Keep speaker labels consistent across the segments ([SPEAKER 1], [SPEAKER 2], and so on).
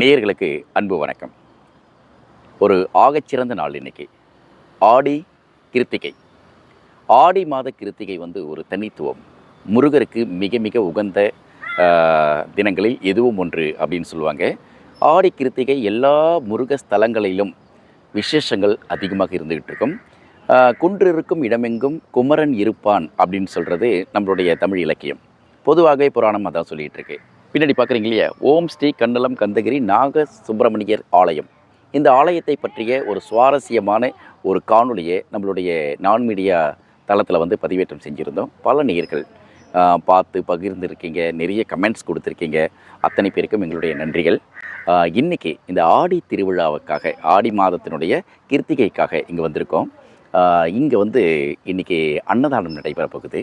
[SPEAKER 1] நேயர்களுக்கு அன்பு வணக்கம். ஒரு ஆகச்சிறந்த நாள் இன்னைக்கு. ஆடி கிருத்திகை. ஆடி மாத கிருத்திகை வந்து ஒரு தனித்துவம். முருகருக்கு மிக மிக உகந்த தினங்களில் எதுவும் ஒன்று அப்படின்னு சொல்லுவாங்க. ஆடி கிருத்திகை எல்லா முருக ஸ்தலங்களிலும் விசேஷங்கள் அதிகமாக இருந்துகிட்டு இருக்கும். குன்றிருக்கும் இடமெங்கும் குமரன் இருப்பான் அப்படின்னு சொல்கிறது நம்மளுடைய தமிழ் இலக்கியம். பொதுவாகவே புராணம் அதான் சொல்லிகிட்டு இருக்கு. பின்னாடி பார்க்குறீங்க இல்லையா? ஓம் ஸ்ரீ கண்ணலம் கந்தகிரி நாக சுப்பிரமணியர் ஆலயம். இந்த ஆலயத்தை பற்றிய ஒரு சுவாரஸ்யமான ஒரு காணொலியை நம்மளுடைய நான் மீடியா தளத்தில் வந்து பதிவேற்றம் செஞ்சுருந்தோம். பல நேயர்கள் பார்த்து பகிர்ந்துருக்கீங்க நிறைய கமெண்ட்ஸ் கொடுத்துருக்கீங்க. அத்தனை பேருக்கும் எங்களுடைய நன்றிகள். இன்றைக்கி இன்னைக்கு இந்த ஆடி திருவிழாவுக்காக ஆடி மாதத்தினுடைய கிருத்திகைக்காக இங்கே வந்திருக்கோம். இங்கே வந்து இன்னைக்கு அன்னதானம் நடைபெற போகுது.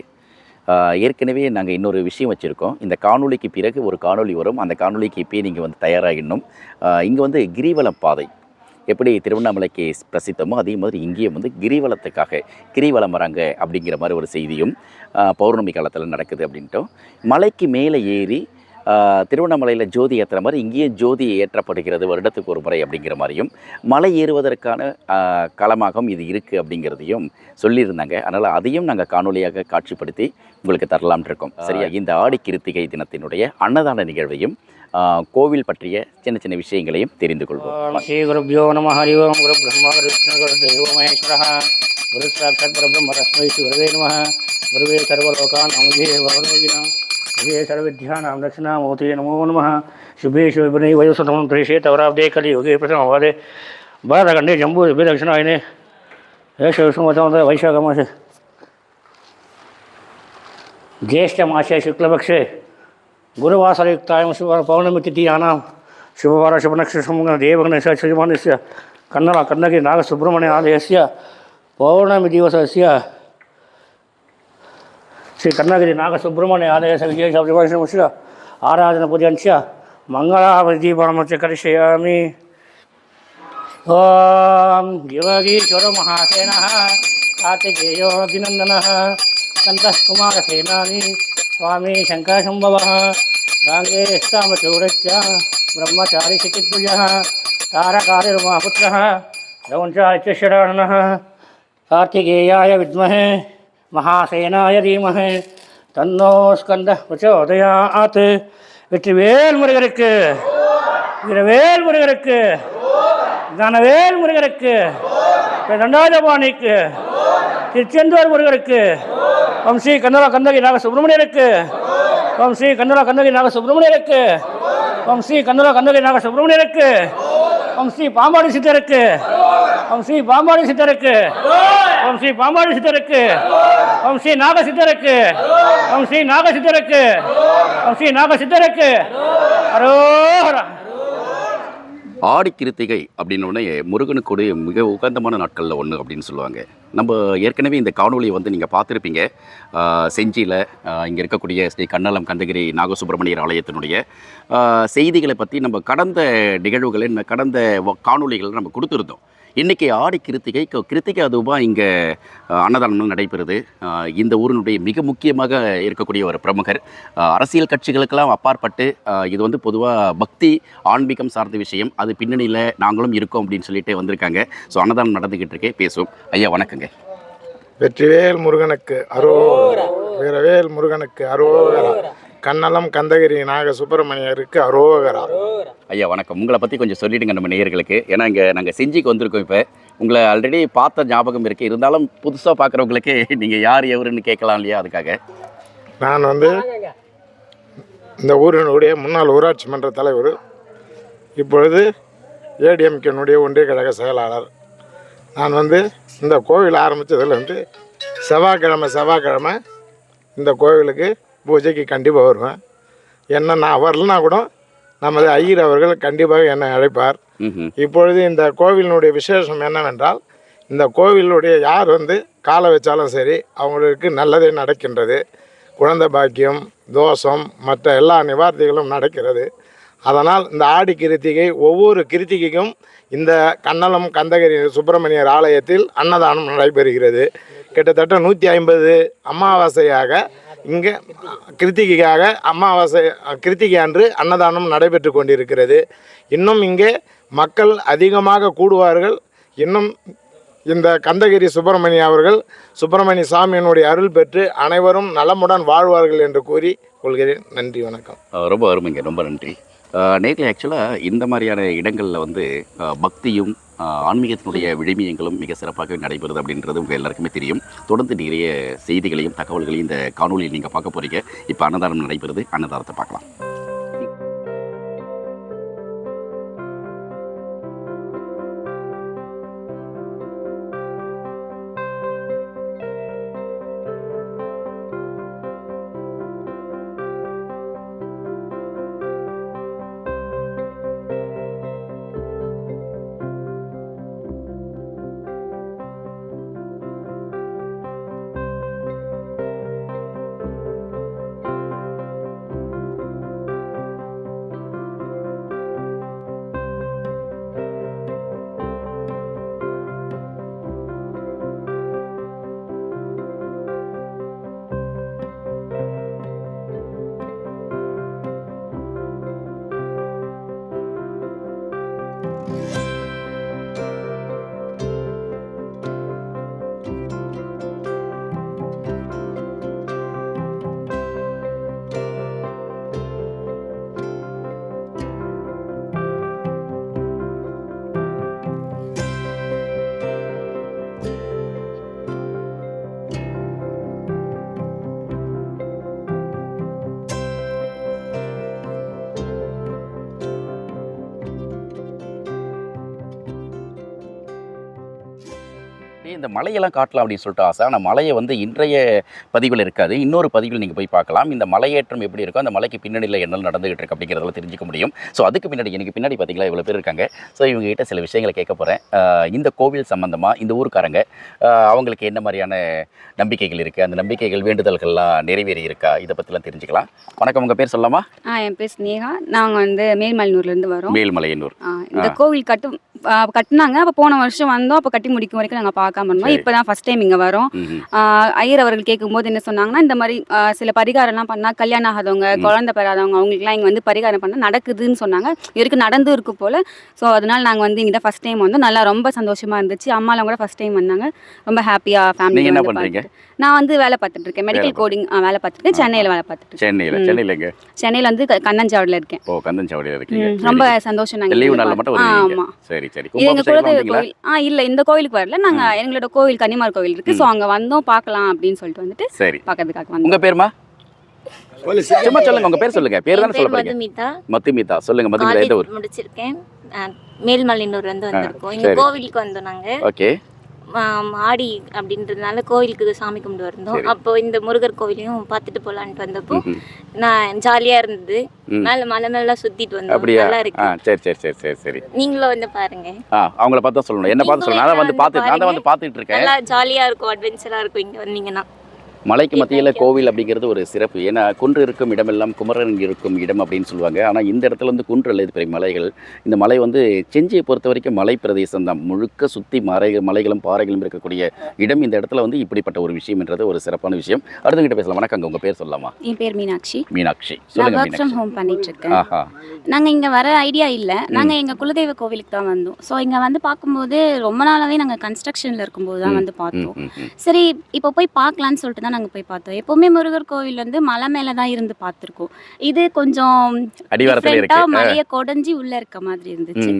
[SPEAKER 1] ஏற்கனவே நாங்கள் இன்னொரு விஷயம் வச்சுருக்கோம். இந்த காணொலிக்கு பிறகு ஒரு காணொலி வரும். அந்த காணொலிக்கு இப்போ நீங்கள் வந்து தயாராகிடணும். இங்கே வந்து கிரிவலம் பாதை. எப்படி திருவண்ணாமலைக்கு பிரசித்தமோ அதே மாதிரி இங்கேயும் வந்து கிரிவலத்துக்காக கிரிவலம் வராங்க அப்படிங்கிற மாதிரி ஒரு செய்தியும் பௌர்ணமி காலத்தில் நடக்குது அப்படின்ட்டும். மலைக்கு மேலே ஏறி திருவண்ணாமலையில் ஜோதி ஏற்றுற மாதிரி இங்கேயும் ஜோதி ஏற்றப்படுகிறது வருடத்துக்கு ஒரு முறை அப்படிங்கிற மாதிரியும். மலை ஏறுவதற்கான களமாகவும் இது இருக்குது அப்படிங்கிறதையும் சொல்லியிருந்தாங்க. அதனால் அதையும் நாங்கள் காணொலியாக காட்சிப்படுத்தி உங்களுக்கு தரலாம்னு இருக்கோம். சரியா? இந்த ஆடி கிருத்திகை தினத்தினுடைய அன்னதான நிகழ்வையும் கோவில் பற்றிய சின்ன சின்ன விஷயங்களையும் தெரிந்து கொள்வோம்.
[SPEAKER 2] ஸ்ரீ குருப்பியோ நம ஹரி ஓம். குரு பிரம்மா குரு விஷ்ணு குரு தேவோ மகேஸ்வரः குரு சாட்சாத் பரபிரம்ம தஸ்மை ஸ்ரீ குருவே நம குருவே சர்வலோகான் அமுதே ये सर्विध्यानां दक्षिणामूर्ते नमो नमः। शुभेषु विपुणे प्रेषे तवराब्दे कलियुगे प्रथमवादे भरतखण्डे जम्बूदिभ्य दक्षिणायने। एष विष्णुमतमन्त वैशाखमासे। ज्येष्ठमासे शुक्लपक्षे। गुरुवासरयुक्तायां शुभ पौर्णमितिथीयानां शुभवारशुभनक्षत्रसमुगणदेवगणस्य शुभमानस्य कन्नड कन्नगिरि नागसुब्रह्मण्य आदयस्य पौर्णमिदिवसस्य श्री कर्णगिरी नाग सुब्रमण्य आदय सभी आराधन पूजय मंगलावदीपणमच करमी ओम योगीश्वर महासेन कार्तिकेय अभिनंदन कंदकुमर सेनानी स्वामी शंकरशंभव गांगे स्थाचूर ब्रह्मचारी शिकिज तारकारिर्मापुत्र रवंशाचड़ कार्तिकेयाय विमहे மகாசேனாய தீமகே தன்னோ ஸ்கந்த ஆத்து வெற்றி வேல் முருகருக்கு வீரவேல் முருகருக்கு கனவேல் முருகருக்கு தண்டாயுதபாணிக்கு திருச்செந்தூர் முருகருக்கு ஓம் ஸ்ரீ கந்தரா கந்தகி நாக சுப்பிரமணியருக்கு ஓம் ஸ்ரீ கந்தரா கந்தகி நாக சுப்பிரமணியருக்கு ஓம் ஸ்ரீ கந்தரா கந்தகி நாக சுப்பிரமணியருக்கு ஓம் ஸ்ரீ பாம்பாடி சித்தருக்கு ஓம் ஸ்ரீ பாம்பாடி சித்தருக்கு ஓம் ஸ்ரீ பாம்பாடி சித்தருக்கு. ஓம் ஸ்ரீ நாக சித்தருக்கு. ஓம் ஸ்ரீ நாக சித்தருக்கு. ஓம் ஸ்ரீ நாக சித்தருக்கு. அரோஹரா.
[SPEAKER 1] ஆடி கிருத்திகை அப்படின்னு உடனே முருகனுக்குடைய மிக உகந்தமான நாட்களில் ஒன்று அப்படின்னு சொல்லுவாங்க. நம்ம ஏற்கனவே இந்த காணொலியை வந்து நீங்கள் பார்த்துருப்பீங்க. செஞ்சியில் இங்கே இருக்கக்கூடிய ஸ்ரீ கண்ணலம் கந்தகிரி நாகசுப்பிரமணியர் ஆலயத்தினுடைய செய்திகளை பற்றி நம்ம கடந்த நிகழ்வுகளை கடந்த காணொலிகளை காணொளிகளை நம்ம கொடுத்துருந்தோம். இன்றைக்கி ஆடி கிருத்திகை க- கிருத்திகை அதுவாக இங்கே அன்னதானம் நடைபெறுது. இந்த ஊரினுடைய மிக முக்கியமாக இருக்கக்கூடிய ஒரு பிரமுகர். அரசியல் கட்சிகளுக்கெல்லாம் அப்பாற்பட்டு இது வந்து பொதுவாக பக்தி ஆன்மீகம் சார்ந்த விஷயம். அது பின்னணியில் நாங்களும் இருக்கோம் அப்படின்னு சொல்லிட்டு வந்திருக்காங்க. ஸோ அன்னதானம் நடந்துக்கிட்டு இருக்கே. பேசுவோம். ஐயா வணக்கங்க.
[SPEAKER 3] வெற்றிவேல் முருகனுக்கு அரோகரா வீரவேல் முருகனுக்கு அரோகரா கண்ணலம் கந்தகிரி நாக சுப்பிரமணியருக்கு அரோகரா.
[SPEAKER 1] ஐயா வணக்கம். உங்களை பற்றி கொஞ்சம் சொல்லிடுங்க நம்ம நேயர்களுக்கு. ஏன்னா இங்கே நாங்கள் செஞ்சிக்கு வந்திருக்கோம் இப்போ. உங்களை ஆல்ரெடி பார்த்த ஞாபகம் இருக்குது இருந்தாலும் புதுசாக பார்க்குறவங்களுக்கு நீங்கள் யார் எவருன்னு கேட்கலாம் இல்லையா அதுக்காக?
[SPEAKER 3] நான் வந்து இந்த ஊரினுடைய முன்னாள் ஊராட்சி மன்ற தலைவர். இப்பொழுது ஏடிஎம்கேனுடைய ஒன்றிய கழக செயலாளர். நான் வந்து இந்த கோவில் ஆரம்பித்ததுலேருந்து செவ்வாய்க்கிழமை செவ்வாய்க்கிழமை இந்த கோவிலுக்கு பூஜைக்கு கண்டிப்பாக வருவேன். என்ன நான் வரலனா கூட நமது ஐயர் அவர்கள் கண்டிப்பாக என்னை அழைப்பார். இப்பொழுது இந்த கோவிலினுடைய விசேஷம் என்னவென்றால் இந்த கோவிலுடைய யார் வந்து காலை வச்சாலும் சரி அவங்களுக்கு நல்லதே நடக்கின்றது. குழந்தை பாக்கியம் தோஷம் மற்ற எல்லா நிவார்த்திகளும் நடக்கிறது. அதனால் இந்த ஆடி கிருத்திகை ஒவ்வொரு கிருத்திகைக்கும் இந்த கண்ணலம் கந்தகிரி சுப்பிரமணியர் ஆலயத்தில் அன்னதானம் நடைபெறுகிறது. கிட்டத்தட்ட நூற்றி ஐம்பது அமாவாசையாக இங்கே கிருத்திகைக்காக அமாவாசை கிருத்திகை அன்று அன்னதானம் நடைபெற்று கொண்டிருக்கிறது. இன்னும் இங்கே மக்கள் அதிகமாக கூடுவார்கள். இன்னும் இந்த கந்தகிரி சுப்பிரமணிய அவர்கள் சுப்பிரமணிய சாமியினுடைய அருள் பெற்று அனைவரும் நலமுடன் வாழ்வார்கள் என்று கூறி கொள்கிறேன். நன்றி வணக்கம்.
[SPEAKER 1] ரொம்ப அருமைங்க ரொம்ப நன்றி. நேரில் ஆக்சுவலாக இந்த மாதிரியான இடங்களில் வந்து பக்தியும் ஆன்மீகத்தினுடைய விழுமியங்களும் மிக சிறப்பாகவே நடைபெறுது அப்படின்றது உங்கள் எல்லாருக்குமே தெரியும். தொடர்ந்து நிறைய செய்திகளையும் தகவல்களையும் இந்த காணொலியில் நீங்கள் பார்க்க போகிறீங்க இப்போ அன்னதானம் நடைபெறுது. அன்னதானத்தை பார்க்கலாம். இந்த மலையெல்லாம் காட்டலாம் அப்படின்னு சொல்லிட்டு ஆசை. ஆனால் மலையை வந்து இன்றைய பதிவில் இருக்காது. இன்னொரு பதிவில் நீங்கள் போய் பார்க்கலாம். இந்த மலையேற்றம் எப்படி இருக்கோ அந்த மலைக்கு பின்னணியில் என்ன நடந்துகிட்டு இருக்கு அப்படிங்கிறதெல்லாம் தெரிஞ்சுக்க முடியும். ஸோ அதுக்கு பின்னாடி எனக்கு பின்னாடி பார்த்தீங்களா இவ்வளோ பேர் இருக்காங்க. ஸோ இவங்க கிட்ட சில விஷயங்களை கேட்க போகிறேன் இந்த கோவில் சம்மந்தமாக இந்த ஊருக்காரங்க அவங்களுக்கு என்ன மாதிரியான நம்பிக்கைகள் இருக்குது அந்த நம்பிக்கைகள் வேண்டுதல்கள்லாம் நிறைவேறி இருக்கா? இதை பற்றிலாம் தெரிஞ்சுக்கலாம். வணக்கம். உங்கள் பேர் சொல்லலாமா?
[SPEAKER 4] ஆ என் பேர் ஸ்னேகா. நாங்கள் வந்து மேல்மலையூர்லேருந்து வரோம்.
[SPEAKER 1] மேல்மலையனூர்.
[SPEAKER 4] இந்த கோவில் கட்டு ஆ, கட்டுனாங்க. அப்போ போன வருஷம் வந்தோம். அப்போ கட்டி முடிக்கும் வரைக்கும் நாங்கள் பார்க்காம இருந்தோம். இப்போ தான் ஃபஸ்ட் டைம் இங்கே வரோம். ஐயர் அவர்கள் கேட்கும்போது என்ன சொன்னாங்கன்னா இந்த மாதிரி சில பரிகாரம்லாம் பண்ணால் கல்யாணம் ஆகாதவங்க. குழந்தை பெறாதவங்க அவங்களுக்குலாம் இங்கே வந்து பரிகாரம் பண்ணால் நடக்குதுன்னு சொன்னாங்க. இவருக்கு நடந்து இருக்கு போல். ஸோ அதனால நாங்கள் வந்து இங்கே தான் ஃபஸ்ட் டைம் வந்தோம். நல்லா ரொம்ப சந்தோஷமாக இருந்துச்சு. அம்மாலாம் கூட ஃபஸ்ட் டைம் வந்தாங்க. ரொம்ப ஹாப்பியாக ஃபேமிலி
[SPEAKER 1] என்ன?
[SPEAKER 4] நான் வந்து வேலை பார்த்துட்டு இருக்கேன். மெடிக்கல் கோடிங் வேலை பார்த்துட்டு இருக்கேன். சென்னையில் வேலை பார்த்துட்டு இருக்கேன்.
[SPEAKER 1] சென்னையில். சென்னையில் எங்க?
[SPEAKER 4] சென்னையில் வந்து கண்ணஞ்சாவடியில் இருக்கேன்.
[SPEAKER 1] ஓ கந்தன்சாவடியில் இருக்கீங்க.
[SPEAKER 4] ம், ரொம்ப சந்தோஷம் நாங்கள்
[SPEAKER 1] லீவு நாளில் மட்டும்
[SPEAKER 4] ஆ,
[SPEAKER 1] வருவீங்க
[SPEAKER 4] ஆமா.
[SPEAKER 1] சரி. சரி.
[SPEAKER 4] இது எங்க குலதெய்வ? கோவில். ஆ இல்ல இந்த கோவிலுக்கு வரல. நாங்க எங்களோட கோவில் கன்னிமார் கோவில் இருக்கு. ஸோ அங்க வந்தோம் பார்க்கலாம் அப்படின்னு சொல்லிட்டு வந்துட்டு
[SPEAKER 1] சரி.
[SPEAKER 4] பார்க்கறதுக்காக
[SPEAKER 1] உங்க
[SPEAKER 4] வந்தோம்.
[SPEAKER 1] பேருமா? சும்மா சொல்லுங்க உங்க பேர் சொல்லுங்க. பேர் தானே சொல்ல
[SPEAKER 5] மதுமிதா.
[SPEAKER 1] மத்துமிதா சொல்லுங்க மதுமிதா எந்த ஊர்?
[SPEAKER 5] முடிச்சிருக்கேன். அஹ், மேல்மலையனூர் வந்து வந்திருக்கோம். இங்க. கோவிலுக்கு வந்தோம் நாங்க.
[SPEAKER 1] ஓகே.
[SPEAKER 5] ஆடி அப்படின்றதுனால கோவிலுக்கு சாமி கும்பிட்டு வந்தோம். அப்போ இந்த முருகர் கோவிலையும் பார்த்துட்டு போலான்ட்டு வந்தப்போ. நான் ஜாலியா இருந்தது. மேல மலை மேல சுத்திட்டு வந்தோம். நல்லா இருக்கு.
[SPEAKER 1] சரி சரி சரி சரி சரி.
[SPEAKER 5] நீங்களும் வந்து பாருங்க.
[SPEAKER 1] அவங்கள பார்த்து சொல்லணும். என்ன பார்த்து சொல்லணும். நான் வந்து பார்த்து நான். வந்து பார்த்துட்டு இருக்கேன்.
[SPEAKER 5] நல்லா ஜாலியா இருக்கும் அட்வென்ச்சரா இருக்கும் இங்க வந்தீங்கன்னா.
[SPEAKER 1] மலைக்கு மத்தியில். கோவில் அப்படிங்கிறது ஒரு சிறப்பு. ஏன்னா குன்று இருக்கும் இடமெல்லாம் குமரன் இருக்கும் இடம் அப்படின்னு சொல்லுவாங்க. ஆனால் இந்த இடத்துல வந்து குன்று அல்லது பெரிய மலைகள். இந்த மலை வந்து செஞ்சியை பொறுத்த வரைக்கும் மலை பிரதேசம் தான். முழுக்க சுற்றி மலை மலைகளும் பாறைகளும் இருக்கக்கூடிய இடம் இந்த இடத்துல வந்து இப்படிப்பட்ட ஒரு விஷயம்ன்றது ஒரு சிறப்பான விஷயம். அடுத்தவங்கிட்ட பேசலாம்? வணக்கங்க. உங்கள் பேர் சொல்லலாமா?
[SPEAKER 4] என் பேர் மீனாட்சி.
[SPEAKER 1] மீனாட்சி.
[SPEAKER 4] நான்
[SPEAKER 1] சொல்லுங்க
[SPEAKER 4] ஒர்க் ஃப்ரம்
[SPEAKER 1] மீனாட்சி.
[SPEAKER 4] ஹோம் பண்ணிட்டு இருக்கேன்
[SPEAKER 1] ஆஹா.
[SPEAKER 4] நாங்க இங்க வர ஐடியா இல்ல. நாங்க எங்க குலதெய்வ கோவிலுக்கு தான் வந்தோம். ஸோ இங்க வந்து பார்க்கும்போது ரொம்ப நாளாவே நாங்க கன்ஸ்ட்ரக்ஷன்ல இருக்கும்போது தான். வந்து பார்த்தோம். சரி இப்போ போய் பார்க்கலான்னு சொல்லிட்டு தான் நாங்க போய் பார்த்தோம். எப்பவுமே முருகர் கோவில் வந்து மலை மேல தான் இருந்து பார்த்துருக்கோம். இது கொஞ்சம் மலையை கொடைஞ்சி உள்ள இருக்க மாதிரி இருந்துச்சு.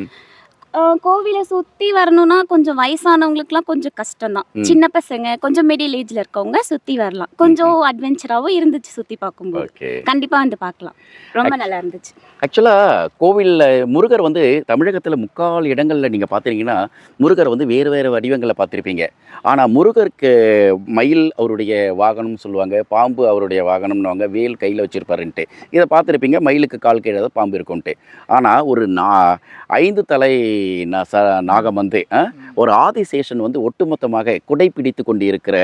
[SPEAKER 4] கோவிலை சுத்தி வரணும்னா கொஞ்சம் வயசானவங்களுக்குலாம் கொஞ்சம் கஷ்டம் தான். சின்ன பசங்க கொஞ்சம் மிடில் ஏஜ்ல இருக்கவங்க சுத்தி வரலாம். கொஞ்சம் அட்வென்ச்சராகவும் இருந்துச்சு சுத்தி பார்க்கும்போது.
[SPEAKER 1] ஓகே.
[SPEAKER 4] கண்டிப்பா வந்து பார்க்கலாம். ரொம்ப நல்லா இருந்துச்சு.
[SPEAKER 1] ஆக்சுவலாக கோவிலில் முருகர் வந்து தமிழகத்தில் முக்கால் இடங்களில் நீங்கள் பார்த்துருக்கீங்கன்னா முருகர் வந்து வேறு வேறு வடிவங்களில் பார்த்துருப்பீங்க. ஆனால் முருகருக்கு மயில் அவருடைய வாகனம்னு சொல்லுவாங்க பாம்பு அவருடைய வாகனம்னுவாங்க வேல் கையில் வச்சுருப்பாருன்ட்டு. இதை பார்த்துருப்பீங்க மயிலுக்கு கால் கீழே பாம்பு இருக்கும்ன்ட்டு. ஆனால் ஒரு நா ஐந்து தலை ச நாகம் வந்து ஒரு ஆதிசேஷன் வந்து ஒட்டுமொத்தமாக குடை பிடித்து கொண்டு இருக்கிற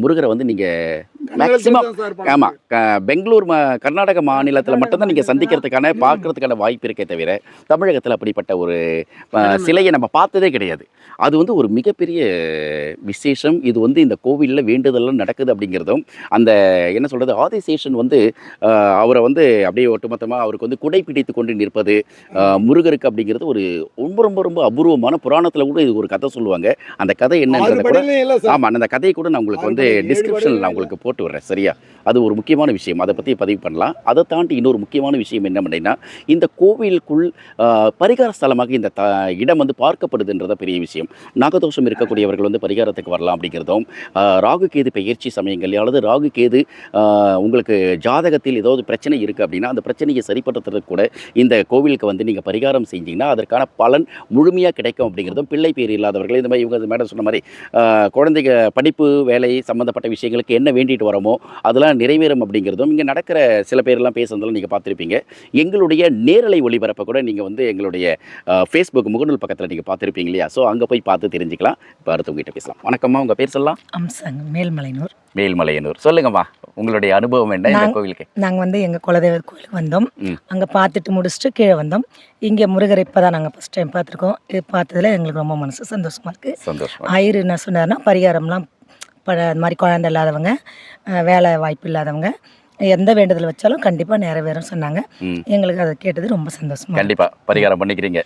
[SPEAKER 1] முருகரை வந்து நீங்கள் மேக்சிமம் ஆமாம் பெங்களூர் மா கர்நாடக மாநிலத்தில் மட்டும்தான் நீங்கள் சந்திக்கிறதுக்கான பார்க்கறதுக்கான வாய்ப்பு இருக்கே தவிர தமிழகத்தில் அப்படிப்பட்ட ஒரு சிலையை நம்ம பார்த்ததே கிடையாது. அது வந்து ஒரு மிகப்பெரிய விசேஷம். இது வந்து இந்த கோவிலில் வேண்டுதல்லாம் நடக்குது அப்படிங்கிறதும் அந்த என்ன சொல்கிறது ஆதிசேஷன் வந்து அவரை வந்து அப்படியே ஒட்டுமொத்தமாக அவருக்கு வந்து குடை பிடித்து கொண்டு நிற்பது முருகருக்கு அப்படிங்கிறது ஒரு ரொம்ப ரொம்ப ரொம்ப அபூர்வமான புராணத்தில் கூட இது ஒரு கதை சொல்லுவாங்க. அந்த கதை என்னன்றதை கூட ஆமாம் அந்த கதையை கூட நான் உங்களுக்கு வந்து டிஸ்கிரிப்ஷனில் நான் உங்களுக்கு போட்டு விடுறேன் சரியா? அது ஒரு முக்கியமான விஷயம். அதை பற்றி பதிவு பண்ணலாம். அதை தாண்டி இன்னொரு முக்கியமான விஷயம் என்ன அப்படின்னா இந்த கோவிலுக்குள் பரிகார ஸ்தலமாக இந்த த இடம் வந்து பார்க்கப்படுதுன்றத பெரிய விஷயம். நாகதோஷம் இருக்கக்கூடியவர்கள் வந்து பரிகாரத்துக்கு வரலாம் அப்படிங்கிறதும் ராகு கேது பயிற்சி சமயங்கள் அல்லது ராகு கேது உங்களுக்கு ஜாதகத்தில் ஏதாவது பிரச்சனை இருக்குது அப்படின்னா அந்த பிரச்சனையை சரிப்படுத்துறதுக்கு கூட இந்த கோவிலுக்கு வந்து நீங்கள் பரிகாரம் செஞ்சீங்கன்னா அதற்கான பலன் முழுமையாக கிடைக்கும் அப்படிங்கிறதும் பிள்ளை பேர் இல்லாதவர்கள் இந்த மாதிரி இவங்க மேடம் சொன்ன மாதிரி குழந்தைங்க படிப்பு வேலை சம்மந்தப்பட்ட விஷயங்களுக்கு என்ன வேண்டிட்டு வரோமோ அதெல்லாம் நிறைவேறும் அப்படிங்கிறதும் இங்கே நடக்கிற சில பேர்லாம் பேசுறதெல்லாம் நீங்கள் பார்த்துருப்பீங்க. எங்களுடைய நேரலை ஒளிபரப்பை கூட நீங்கள் வந்து எங்களுடைய ஃபேஸ்புக் முகநூல் பக்கத்தில் நீங்கள் பார்த்துருப்பீங்க இல்லையா? ஸோ அங்கே போய் பார்த்து தெரிஞ்சுக்கலாம். இப்போ அடுத்து உங்ககிட்ட பேசலாம். வணக்கம்மா உங்கள் பேர் சொல்லலாம்?
[SPEAKER 6] அம்சங்க மேல்மலைனூர்
[SPEAKER 1] மேல்மலையனூர். சொல்லுங்கம்மா உங்களுடைய அனுபவம் என்ன இந்த கோவிலுக்கு?
[SPEAKER 6] நாங்கள் வந்து எங்கள் குலதெய்வ கோயிலுக்கு வந்தோம். அங்கே பார்த்துட்டு முடிச்சுட்டு கீழே வந்தோம். இங்கே முருகர் இப்போ தான் நாங்கள் ஃபஸ்ட் டைம் பார்த்துருக்கோம். இது பார்த்ததுல எங்களுக்கு ரொம்ப மனசு சந்தோஷமாக இருக்குது ஆயிரு என்ன சொன்னார்னா பரிகாரம்லாம் ப அந்த மாதிரி குழந்தை இல்லாதவங்க வேலை வாய்ப்பு இல்லாதவங்க எந்த வேண்டுதல் வச்சாலும் கண்டிப்பாக நிறைவேறும் சொன்னாங்க. எங்களுக்கு அதை கேட்டது ரொம்ப சந்தோஷமா
[SPEAKER 1] கண்டிப்பா. பரிகாரம் பண்ணிக்கிறீங்க.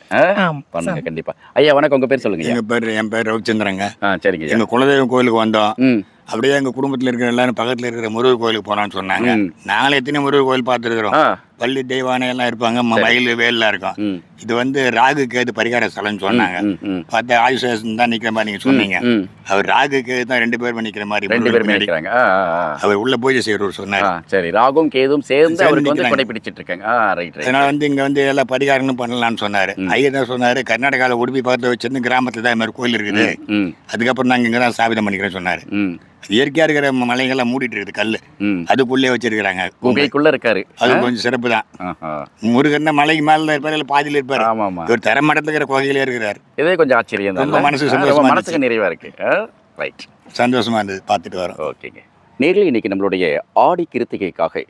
[SPEAKER 1] பண்ணுங்க கண்டிப்பா. ஐயா வணக்கம். உங்க பேர் சொல்லுங்க.
[SPEAKER 7] எங்க பேர் என் பேர் ரவிச்சந்திரங்க.
[SPEAKER 1] ஆ சரிங்க.
[SPEAKER 7] எங்க குலதெய்வம் கோயிலுக்கு வந்தோம். அப்படியே எங்க குடும்பத்துல இருக்கிற எல்லாரும் பக்கத்துல இருக்கிற முருகர் கோயிலுக்கு போனான்னு சொன்னாங்க. நாங்களே எத்தனை முருகர் கோயில் பார்த்துருக்கிறோம். பள்ளி தெய்வானை எல்லாம் இருப்பாங்க மயில் வேல்லாம் இருக்கும். இது வந்து ராகு கேது பரிகார ஸ்தலம்னு சொன்னாங்க. பார்த்தா ஆயுஷேஷன் தான் நிக்கிற மாதிரி நீங்க சொன்னீங்க. அவர் ராகு கேது தான் ரெண்டு பேர் நிக்கிற மாதிரி
[SPEAKER 1] ரெண்டு பேரும் ஆ.
[SPEAKER 7] அவர் உள்ள பூஜை செய்யறவர் சொன்னார்.
[SPEAKER 1] சரி. ராகும் கேதும் சேர்ந்து அவருக்கு வந்து
[SPEAKER 7] நிக்கிறாங்க.
[SPEAKER 1] கொடை பிடிச்சிட்டு இருக்காங்க. ஆ ரைட் ரைட்
[SPEAKER 7] அதனால வந்து இங்க வந்து எல்லாம் பரிகாரங்களும் பண்ணலாம்னு சொன்னாரு. ஐயர் தான் சொன்னாரு? கர்நாடகாவில் உடுப்பி பக்கத்துல வச்சிருந்து கிராமத்துல தான் மாதிரி கோயில் இருக்குது. அதுக்கப்புறம் நாங்க இங்க தான் ஸ்தாபிதம் பண்ணிக்கிறேன் சொன்னாரு. இயற்கையா இருக்கிற மலைகள்லாம் மூடிட்டு இருக்குது கல் அதுக்குள்ளே வச்சிருக்கிறாங்க.
[SPEAKER 1] குகைக்குள்ள இருக்காரு.
[SPEAKER 7] அது கொஞ்சம் சிறப்பு தான்
[SPEAKER 1] ஆஹா.
[SPEAKER 7] முருகன் மலைக்கு மேல தான் இருப்பாரு இல்ல பாதியில இருப்பாரு. இவர் தரமட்டத்துல இருக்கிற குகையிலே இருக்கிறார்.
[SPEAKER 1] இதே கொஞ்சம் ஆச்சரியம்
[SPEAKER 7] ரொம்ப
[SPEAKER 1] தான் ரொம்ப
[SPEAKER 7] சந்தோஷமா
[SPEAKER 1] மனசுக்கு நிறைவா இருக்கு. ரைட்
[SPEAKER 7] சந்தோஷமா இருந்தது பார்த்துட்டு வரோம்.
[SPEAKER 1] ஓகேங்க. நேரில் இன்னைக்கு நம்மளுடைய ஆடி கிருத்திகைக்காக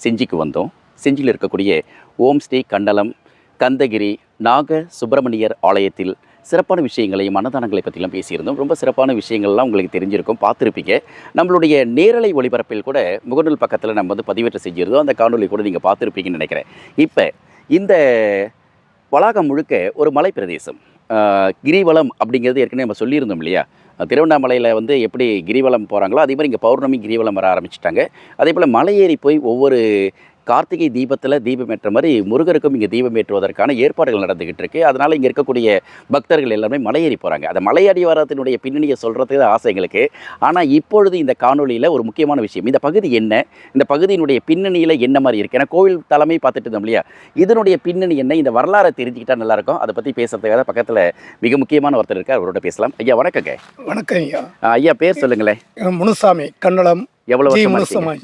[SPEAKER 1] செஞ்சிக்கு வந்தோம். செஞ்சியில் இருக்கக்கூடிய ஓம் ஸ்ரீ கண்டலம் கந்தகிரி நாக சுப்பிரமணியர் ஆலயத்தில் சிறப்பான விஷயங்களையும் அன்னதானங்களை பற்றிலாம் பேசியிருந்தோம். ரொம்ப சிறப்பான விஷயங்கள்லாம் உங்களுக்கு தெரிஞ்சிருக்கும். பார்த்துருப்பீங்க. நம்மளுடைய நேரலை ஒளிபரப்பில் கூட முகநூல் பக்கத்தில் நம்ம வந்து பதிவேற்ற செஞ்சிருந்தோம். அந்த காணொலி கூட நீங்கள் பார்த்துருப்பீங்கன்னு நினைக்கிறேன். இப்போ இந்த வளாகம் முழுக்க ஒரு மலை பிரதேசம் கிரிவலம் அப்படிங்கிறது ஏற்கனவே நம்ம சொல்லியிருந்தோம் இல்லையா? திருவண்ணாமலையில் வந்து எப்படி கிரிவலம் போகிறாங்களோ அதே மாதிரி இங்கே பௌர்ணமி கிரிவலம் வர ஆரம்பிச்சிட்டாங்க. அதே போல் மலை ஏறி போய் ஒவ்வொரு கார்த்திகை தீபத்தில் தீபம் ஏற்ற மாதிரி முருகருக்கும் இங்கே தீபம் ஏற்றுவதற்கான ஏற்பாடுகள் நடந்துக்கிட்டு இருக்கு அதனால் இங்கே இருக்கக்கூடிய பக்தர்கள் எல்லாமே மலையேறி போகிறாங்க அந்த மலையடி வரத்தினுடைய பின்னணியை சொல்கிறதுக்கு தான் ஆசை எங்களுக்கு. ஆனால் இப்பொழுது இந்த காணொளியில் ஒரு முக்கியமான விஷயம். இந்த பகுதி என்ன? இந்த பகுதியினுடைய பின்னணியில் என்ன மாதிரி இருக்குது ஏன்னா கோவில் தலைமை பார்த்துட்டு இருந்தோம் இல்லையா? இதனுடைய பின்னணி என்ன? இந்த வரலாறை தெரிஞ்சுக்கிட்டா நல்லாயிருக்கும். அதை பற்றி பேசுறதுக்காக பக்கத்தில் மிக முக்கியமான ஒருத்தர் இருக்கார். அவரோட பேசலாம். ஐயா வணக்கங்க.
[SPEAKER 8] வணக்கம் ஐயா.
[SPEAKER 1] ஐயா பேர் சொல்லுங்களேன்.
[SPEAKER 8] முனுசாமி கன்னடம்
[SPEAKER 1] எவ்வளோ?
[SPEAKER 8] முனுசாமி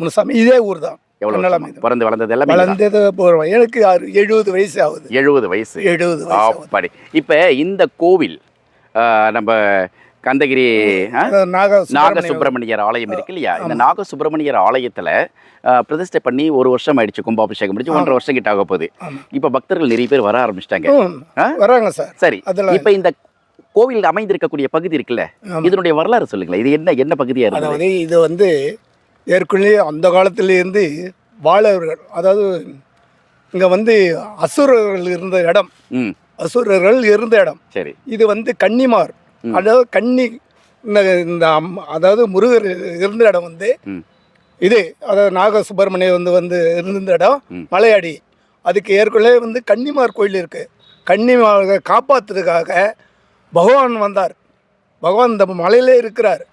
[SPEAKER 8] முனுசாமி இதே ஊர் தான்.
[SPEAKER 1] எவ்வளோ. பிறந்து வளர்ந்தது எல்லாமே?
[SPEAKER 8] வளர்ந்தது போகிறோம் எனக்கு எழுபது வயசு ஆகுது.
[SPEAKER 1] எழுபது வயசு.
[SPEAKER 8] எழுபது
[SPEAKER 1] அப்படி. இப்போ இந்த கோவில் நம்ம கந்தகிரி
[SPEAKER 8] நாக
[SPEAKER 1] சுப்பிரமணியர் ஆலயம் இருக்கு இல்லையா? இந்த. நாக சுப்பிரமணியர் ஆலயத்துல பிரதிஷ்டை பண்ணி ஒரு வருஷம் ஆயிடுச்சு கும்பாபிஷேகம் முடிச்சு ஒன்றரை வருஷம் கிட்ட ஆக போகுது. இப்ப பக்தர்கள் நிறைய பேர் வர ஆரம்பிச்சிட்டாங்க?
[SPEAKER 8] வராங்க சார்.
[SPEAKER 1] சரி. இப்ப இந்த கோவில் அமைந்திருக்கக்கூடிய பகுதி இருக்குல்ல. இதனுடைய வரலாறு சொல்லுங்களேன். இது என்ன என்ன பகுதியா இருந்தது?
[SPEAKER 8] அதாவது இது வந்து ஏற்கனவே அந்த காலத்திலேருந்து வாழவர்கள் அதாவது இங்கே வந்து அசுரர்கள் இருந்த இடம் அசுரர்கள் இருந்த இடம்.
[SPEAKER 1] சரி.
[SPEAKER 8] இது வந்து கன்னிமார். அதாவது கன்னி இந்த இந்த அம்- அதாவது முருகர் இருந்த இடம் வந்து. இது அதாவது நாக சுப்பிரமணியம் வந்து வந்து இருந்த இடம். மலையாடி. அதுக்கு ஏற்கனவே வந்து கன்னிமார் கோயில் இருக்கு. கன்னிமாரை காப்பாத்துறதுக்காக பகவான் வந்தார். பகவான் இந்த மலையிலே இருக்கிறார்.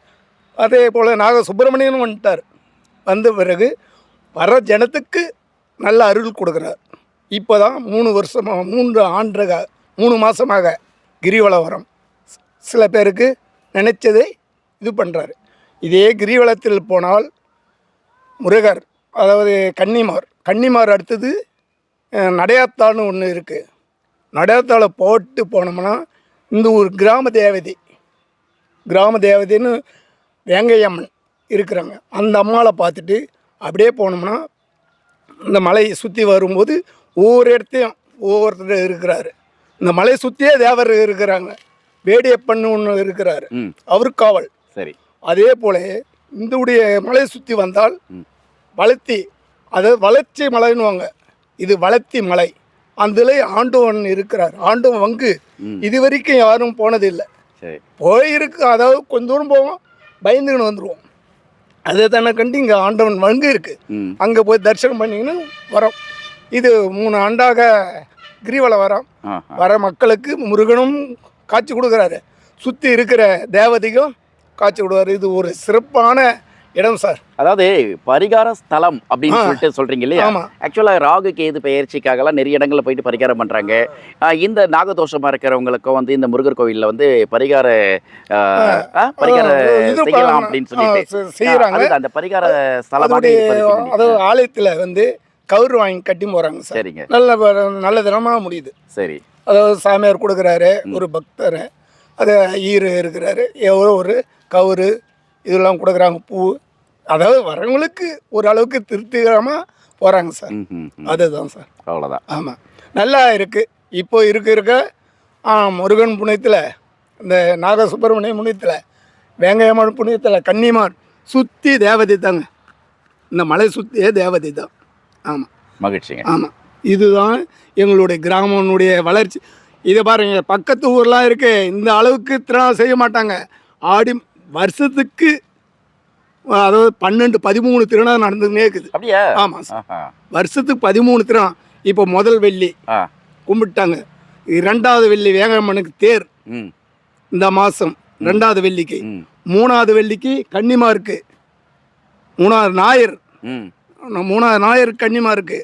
[SPEAKER 8] அதே போல் நாக சுப்பிரமணியனும் வந்துட்டார். வந்த பிறகு வர ஜனத்துக்கு நல்ல அருள் கொடுக்குறார். இப்போ தான் மூணு வருஷமாக மூன்று ஆண்டுக மூணு மாதமாக கிரிவலவரம் சில பேருக்கு நினைச்சதை இது பண்ணுறாரு இதே கிரிவலத்தில் போனால் முருகர் அதாவது கன்னிமார் கன்னிமார் அடுத்தது அஹ், நடையாத்தான்னு ஒன்று இருக்குது நடையாத்தாளை போட்டு போனோம்னா இந்த ஒரு கிராம தேவதை கிராம தேவதைன்னு வேங்கையம்மன் இருக்கிறாங்க. அந்த அம்மாவை பார்த்துட்டு அப்படியே போனோம்னா இந்த மலையை சுற்றி வரும்போது ஒவ்வொரு இடத்தையும் ஒவ்வொருத்தர் இருக்கிறாரு. இந்த மலையை சுற்றியே தேவர் இருக்கிறாங்க. வேடியப்பன் ஒன்று இருக்கிறாரு. அவர் காவல்.
[SPEAKER 1] சரி.
[SPEAKER 8] அதே போல இந்த உடைய மலையை சுற்றி வந்தால். வளர்த்தி அதாவது வளர்ச்சி மலைன்னுவாங்க. இது வளர்த்தி மலை. அதில் ஆண்டவன் இருக்கிறார். ஆண்டவன் வங்கு. இது வரைக்கும் யாரும் போனதில்லை. போயிருக்கு. அதாவது கொஞ்ச தூரம் போவோம். பயந்துக்கின்னு வந்துடுவோம் அதே தானே கண்டு இங்கே ஆண்டவன் வங்கு இருக்குது அங்கே போய் தரிசனம் பண்ணிக்கின்னு வரோம். இது மூணு ஆண்டாக கிரிவலம் வரோம். வர மக்களுக்கு முருகனும் காட்சி கொடுக்குறாரு. சுற்றி இருக்கிற தேவதைக்கும் காட்சி கொடுக்குறாரு. இது ஒரு சிறப்பான இடம் சார்.
[SPEAKER 1] அதாவது பரிகார ஸ்தலம் அப்படின்னு. சொல்லிட்டு சொல்றீங்க இல்லையா?
[SPEAKER 8] ஆமாம்
[SPEAKER 1] ஆக்சுவலா ராகு கேது பெயர்ச்சிக்காகலாம் நிறைய இடங்கள்ல போயிட்டு பரிகாரம் பண்றாங்க. ஆ, இந்த நாகதோஷமா இருக்கிறவங்களுக்கும் வந்து இந்த முருகர் கோவில்ல வந்து பரிகார பரிகார செய்யலாம் அப்படின்னு சொல்லிட்டு. அந்த பரிகார இருப்பது
[SPEAKER 8] அதாவது. ஆலயத்தில் வந்து கவுரு வாங்கி கட்டி போகிறாங்க சார்.
[SPEAKER 1] சரிங்க.
[SPEAKER 8] நல்ல நல்ல தினமாக முடியுது.
[SPEAKER 1] சரி.
[SPEAKER 8] அதாவது சாமியார் கொடுக்குறாரு ஒரு பக்தர் அது ஈரு இருக்கிறாரு எவ்வளோ ஒரு கவுரு இதெல்லாம் கொடுக்குறாங்க பூ. அதாவது வரவங்களுக்கு ஒரு அளவுக்கு திருப்திகரமாக போகிறாங்க சார். அதுதான் சார்.
[SPEAKER 1] அவ்வளவுதான்.
[SPEAKER 8] ஆமாம் நல்லா இருக்குது இப்போ இருக்க இருக்க முருகன் புண்ணியத்தில் இந்த நாக சுப்பிரமணிய புண்ணியத்தில் வேங்கையம்மன் புண்ணியத்தில் கன்னிமார் சுற்றி தேவதை தாங்க. இந்த மலை சுற்றியே தேவதை தான். ஆமாம்
[SPEAKER 1] மகிழ்ச்சிங்க.
[SPEAKER 8] ஆமாம் இதுதான் எங்களுடைய கிராமனுடைய வளர்ச்சி. இதை பாருங்க பக்கத்து ஊர்லாம் இருக்கு இந்த அளவுக்கு திருநாள் செய்ய மாட்டாங்க. ஆடி வருஷத்துக்கு அதாவது பன்னெண்டு பதிமூணு திருநாள் நடந்துன்னே இருக்குது.
[SPEAKER 1] அப்படியா?
[SPEAKER 8] ஆமாம் சார். வருஷத்துக்கு பதிமூணு திருநாள். இப்போ முதல் வெள்ளி. கும்பிட்டாங்க. இரண்டாவது வெள்ளி வேங்கம்மனுக்கு தேர். இந்த மாதம் ரெண்டாவது வெள்ளிக்கு. மூணாவது வெள்ளிக்கு கன்னிமாருக்கு. மூணாவது ஞாயிறு. மூணாவது ஞாயிறு கன்னிமாருக்கு.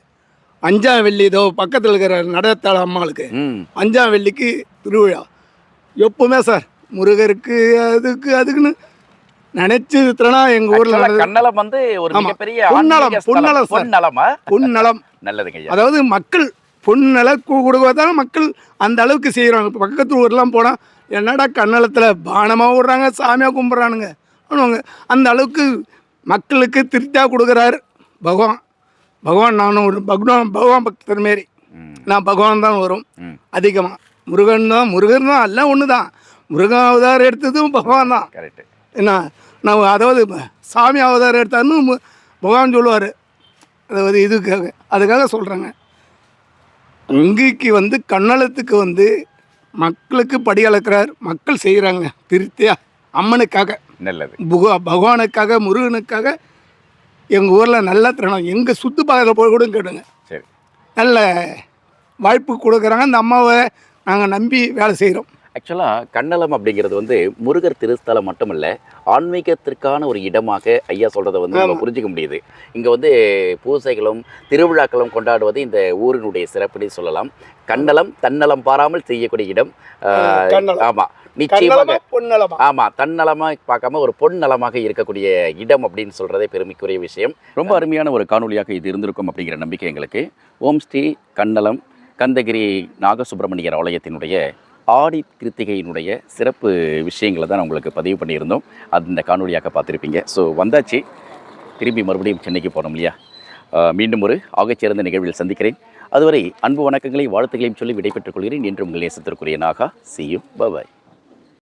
[SPEAKER 8] அஞ்சாம் வெள்ளி இதோ பக்கத்தில் இருக்கிற நடத்தாள அம்மாளுக்கு. அஞ்சாம் வெள்ளிக்கு திருவிழா. எப்பவுமே சார் முருகருக்கு அதுக்கு அதுக்குன்னு நினைச்சு திறனா எங்கள் ஊரில்
[SPEAKER 1] கண்ணலம் வந்து ஒரு. மிகப்பெரிய
[SPEAKER 8] பொன்னலம். பொன்னலம்.
[SPEAKER 1] பொன்னலமா?
[SPEAKER 8] பொன்னலம்.
[SPEAKER 1] நல்லதுங்க
[SPEAKER 8] அதாவது மக்கள் பொன்னல கொடுக்கறதால மக்கள் அந்த அளவுக்கு செய்கிறாங்க இப்போ பக்கத்து ஊர்லாம் போனால் என்னடா கன்னலத்தில் பானமாக விடுறாங்க சாமியாக கும்பிட்றானுங்க. பண்ணுவாங்க அந்த அளவுக்கு மக்களுக்கு திருப்தியாக கொடுக்குறாரு பகவான். பகவான் நானும் ஒரு பகவான் பகவான் பக்தர் மாரி. நான் பகவான் தான் வரும். அதிகமாக முருகன் தான் முருகன் தான் எல்லாம் ஒன்று தான் முருகன் அவதாரம் எடுத்ததும் பகவான் தான்.
[SPEAKER 1] கரெக்ட்
[SPEAKER 8] என்ன நான் அதாவது சாமி அவதாரம் எடுத்தாருன்னு பகவான் சொல்லுவார். அதாவது இதுக்காக அதுக்காக சொல்கிறேங்க இங்கேக்கு வந்து கன்னலத்துக்கு வந்து மக்களுக்கு படி அளக்கிறார் மக்கள் செய்கிறாங்க திருப்தியா? அம்மனுக்காக.
[SPEAKER 1] நல்லது.
[SPEAKER 8] புக பகவானுக்காக முருகனுக்காக எங்கள் ஊரில் நல்ல திறனம் எங்கள் சுத்து பாதையில் போய் கூட கேட்டுங்க.
[SPEAKER 1] சரி.
[SPEAKER 8] நல்ல வாய்ப்பு கொடுக்குறாங்க. அந்த அம்மாவை நாங்கள் நம்பி வேலை செய்கிறோம்
[SPEAKER 1] ஆக்சுவலாக கண்ணலம் அப்படிங்கிறது வந்து முருகர் திருஸ்தலம் மட்டுமல்ல ஆன்மீகத்திற்கான ஒரு இடமாக ஐயா சொல்கிறத வந்து நம்ம. புரிஞ்சுக்க முடியுது. இங்கே வந்து பூசைகளும் திருவிழாக்களும் கொண்டாடுவது இந்த ஊரினுடைய சிறப்புன்னு சொல்லலாம். கண்ணலம் தன்னலம் பாராமல் செய்யக்கூடிய இடம். ஆஹ்,
[SPEAKER 8] கன்னலம்.
[SPEAKER 1] ஆமா. நிச்சயமாக
[SPEAKER 8] பொன்னலமா?
[SPEAKER 1] ஆமா தன்னலமாக பார்க்காம ஒரு பொன்னலமாக இருக்கக்கூடிய இடம் அப்படின்னு சொல்றதே பெருமைக்குரிய விஷயம். ரொம்ப அருமையான ஒரு காணொளியாக இது இருந்திருக்கும் அப்படிங்கிற நம்பிக்கை எங்களுக்கு. ஓம் ஸ்ரீ கண்ணலம் கந்தகிரி நாகசுப்பிரமணியர் ஆலயத்தினுடைய ஆடி கிருத்திகையினுடைய சிறப்பு விஷயங்களை தான் உங்களுக்கு பதிவு பண்ணியிருந்தோம். அது இந்த காணொளியாக பார்த்துருப்பீங்க. ஸோ வந்தாச்சு. திரும்பி மறுபடியும் சென்னைக்கு போனோம் இல்லையா? மீண்டும் ஒரு ஆகச்சிறந்த நிகழ்வில் சந்திக்கிறேன். அதுவரை அன்பு வணக்கங்களையும் வாழ்த்துக்களையும் சொல்லி விடைபெற்றுக் கொள்கிறேன். என்று உங்கள் நேசத்திற்குரிய நாகா. சியும் பபாய்